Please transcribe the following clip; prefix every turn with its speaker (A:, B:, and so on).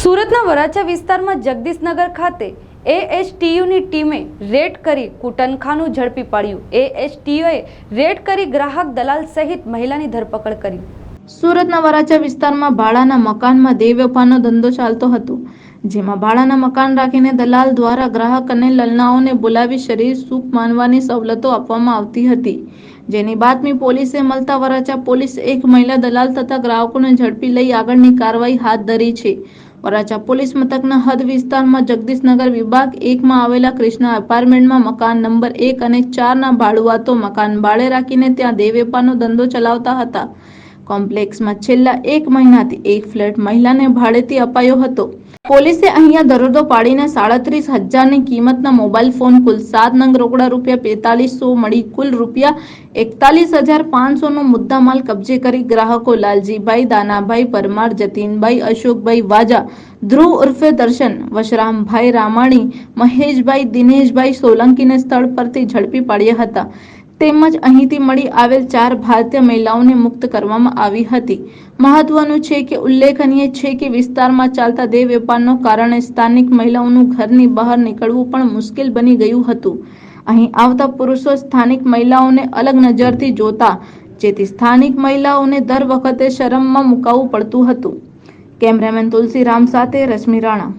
A: સુરતના વરાછા વિસ્તારમાં જગદીશનગર ખાતે એએસટીયુની ટીમે રેડ કરી કુટનખાનું ઝડપી પાડ્યું. એએસટીયુએ રેડ કરી ગ્રાહક દલાલ સહિત મહિલાની ધરપકડ કરી.
B: સુરતના વરાછા વિસ્તારમાં ભાડાના મકાનમાં દેવવ્યાપારનો ધંધો ચાલતો હતો, જેમાં ભાડાના મકાન રાખીને દલાલ દ્વારા ગ્રાહક અને લલનાઓને બોલાવી શરીર સુખ માનવાની સવલતો આપવામાં આવતી હતી. જેની બાતમી પોલીસે મળતા વરાછા પોલીસ એક મહિલા દલાલ તથા ગ્રાહકોને ઝડપી લઈ આગળની કાર્યવાહી હાથ ધરી છે. વરાછા પોલીસ મથકના હદ વિસ્તારમાં જગદીશનગર વિભાગ એકમાં આવેલા કૃષ્ણા એપાર્ટમેન્ટમાં મકાન નંબર એક અને ચારના ભાડુઆતો મકાન ભાડે રાખીને ત્યાં દેવેપાનો ધંધો ચલાવતા હતા. કોમ્પ્લેક્સમાં છેલ્લા એક મહિનાથી એક ફ્લેટ મહિલાને ભાડેથી અપાયો હતો. પોલીસે અહીંયા દરોડો પાડીને સાડત્રીસ હજારની કિંમતના મોબાઈલ ફોન, કુલ સાત નંગ રોકડા રૂપિયા પેતાલીસો મળી કુલ રૂપિયા એકતાલીસ હજાર પાંચસોનો મુદ્દામાલ કબજે કરી ગ્રાહકો લાલજીભાઈ, દાનાભાઈ પરમાર, જતીનભાઈ, અશોકભાઈ વાજા, ધ્રુવ ઉર્ફે દર્શન, વશરામભાઈ રામાણી, મહેશભાઈ, દિનેશભાઈ સોલંકીને સ્થળ પરથી ઝડપી પાડ્યા હતા. તેમજ અહીંથી મળી આવેલ ચાર ભારતીય મહિલાઓને મુક્ત કરવામાં આવી હતી. મહત્વનું છે કે ઉલ્લેખનીય છે કે વિસ્તારમાં ચાલતા દેહ વેપારનો કારણે સ્થાનિક મહિલાઓનું ઘરની બહાર નીકળવું પણ મુશ્કેલ બની ગયું હતું. અહીં આવતા પુરુષો સ્થાનિક મહિલાઓને અલગ નજરથી જોતા, જેથી સ્થાનિક મહિલાઓને દર વખતે શરમમાં મુકાવવું પડતું હતું. કેમેરામેન તુલસીરામ સાથે રશ્મિ રાણા.